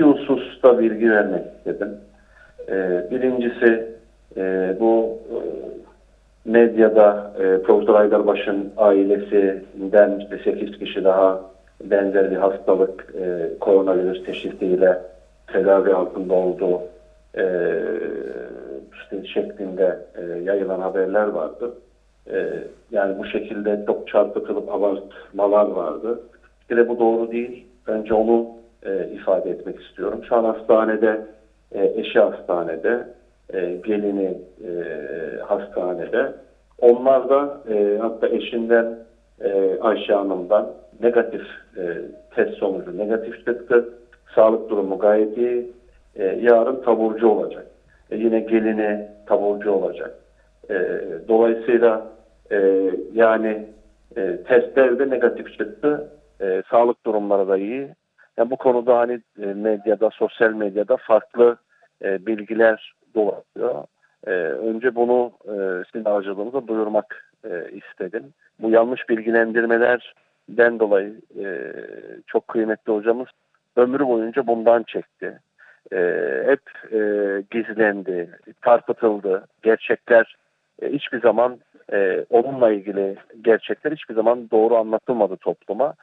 iki hususta bilgi vermek istedim. Ee, birincisi e, bu e, medyada e, Profesör Aydarbaş'ın ailesinden işte 8 kişi daha benzer bir hastalık e, koronavirüs teşhisiyle tedavi altında olduğu e, işte şeklinde e, yayılan haberler vardı. E, yani bu şekilde çok çarpıtılıp abartmalar vardı. Bir de bu doğru değil. Bence onu e, ifade etmek istiyorum. Şu an hastanede, e, eşi hastanede, e, gelini e, hastanede. Onlar da e, hatta eşinden e, Ayşe Hanım'dan negatif e, test sonucu negatif çıktı. Sağlık durumu gayet iyi. E, yarın taburcu olacak. E, yine gelini taburcu olacak. E, dolayısıyla e, yani e, testler de negatif çıktı. E, sağlık durumları da iyi. Yani bu konuda hani e, medyada, sosyal medyada farklı e, bilgiler dolaşıyor. E, önce bunu e, sizin aracılığınızla duyurmak e, istedim. Bu yanlış bilgilendirmelerden dolayı e, çok kıymetli hocamız ömrü boyunca bundan çekti. E, hep e, gizlendi, tartışıldı. Gerçekler e, hiçbir zaman e, onunla ilgili gerçekler hiçbir zaman doğru anlatılmadı topluma.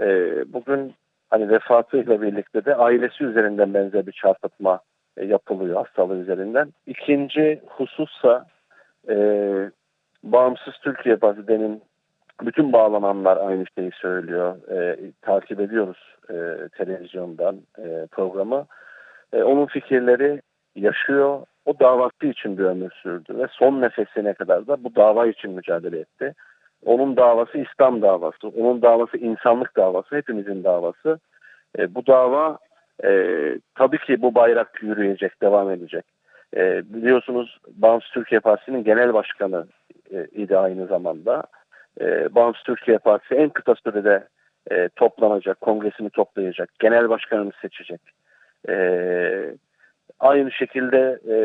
E, bugün hani vefatıyla birlikte de ailesi üzerinden benzer bir çarpıtma e, yapılıyor hastalığı üzerinden. İkinci husussa e, Bağımsız Türkiye Gazete'nin bütün bağlananlar aynı şeyi söylüyor. E, takip ediyoruz e, televizyondan e, programı. E, onun fikirleri yaşıyor. O davası için bir ömür sürdü ve son nefesine kadar da bu dava için mücadele etti. Onun davası İslam davası, onun davası insanlık davası, hepimizin davası. E, bu dava e, tabii ki bu bayrak yürüyecek, devam edecek. E, biliyorsunuz Bağımsız Türkiye Partisi'nin genel başkanı e, idi aynı zamanda. E, Bağımsız Türkiye Partisi en kısa sürede e, toplanacak, kongresini toplayacak, genel başkanını seçecek. E, aynı şekilde e,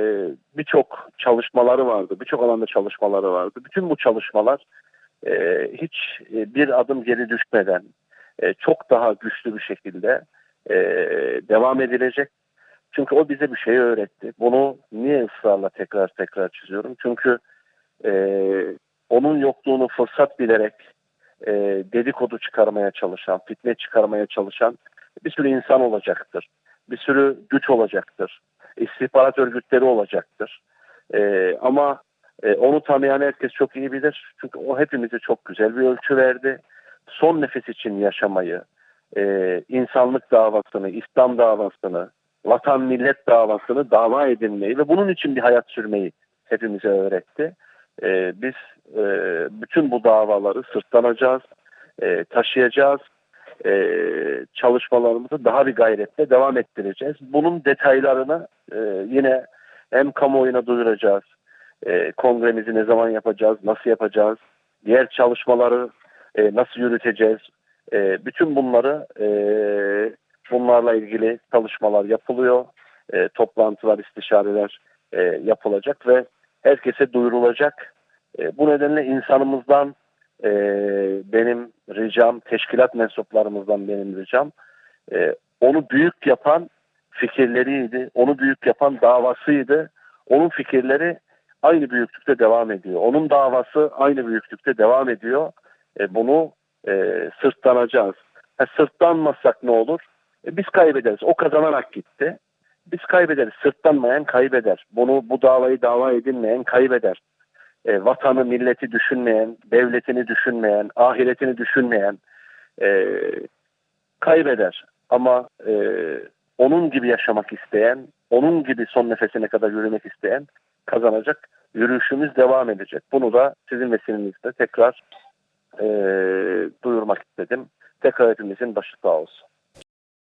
birçok çalışmaları vardı, birçok alanda çalışmaları vardı. Bütün bu çalışmalar e, hiç e, bir adım geri düşmeden e, çok daha güçlü bir şekilde e, devam edilecek. Çünkü o bize bir şey öğretti. Bunu niye ısrarla tekrar tekrar çiziyorum? Çünkü e, onun yokluğunu fırsat bilerek e, dedikodu çıkarmaya çalışan, fitne çıkarmaya çalışan bir sürü insan olacaktır. Bir sürü güç olacaktır. İstihbarat örgütleri olacaktır. E, ama e, onu tanıyan herkes çok iyi bilir. Çünkü o hepimize çok güzel bir ölçü verdi. Son nefes için yaşamayı, e, insanlık davasını, İslam davasını, vatan millet davasını dava edinmeyi ve bunun için bir hayat sürmeyi hepimize öğretti. E, biz e, bütün bu davaları sırtlanacağız, e, taşıyacağız, e, çalışmalarımızı daha bir gayretle devam ettireceğiz. Bunun detaylarını e, yine hem kamuoyuna duyuracağız, e, kongremizi ne zaman yapacağız, nasıl yapacağız, diğer çalışmaları e, nasıl yürüteceğiz, e, bütün bunları e, bunlarla ilgili çalışmalar yapılıyor. E, toplantılar, istişareler e, yapılacak ve herkese duyurulacak. E, bu nedenle insanımızdan e, benim ricam, teşkilat mensuplarımızdan benim ricam e, onu büyük yapan fikirleriydi, onu büyük yapan davasıydı. Onun fikirleri aynı büyüklükte devam ediyor. Onun davası aynı büyüklükte devam ediyor. E, bunu e, sırtlanacağız. Ha, sırtlanmasak ne olur? E, biz kaybederiz. O kazanarak gitti. Biz kaybederiz. Sırtlanmayan kaybeder. Bunu bu davayı dava edinmeyen kaybeder. E, vatanı, milleti düşünmeyen, devletini düşünmeyen, ahiretini düşünmeyen e, kaybeder. Ama e, onun gibi yaşamak isteyen, onun gibi son nefesine kadar yürümek isteyen kazanacak. Yürüyüşümüz devam edecek. Bunu da sizin vesilenizle tekrar e, duyurmak istedim. Tekrar hepimizin başı sağ olsun.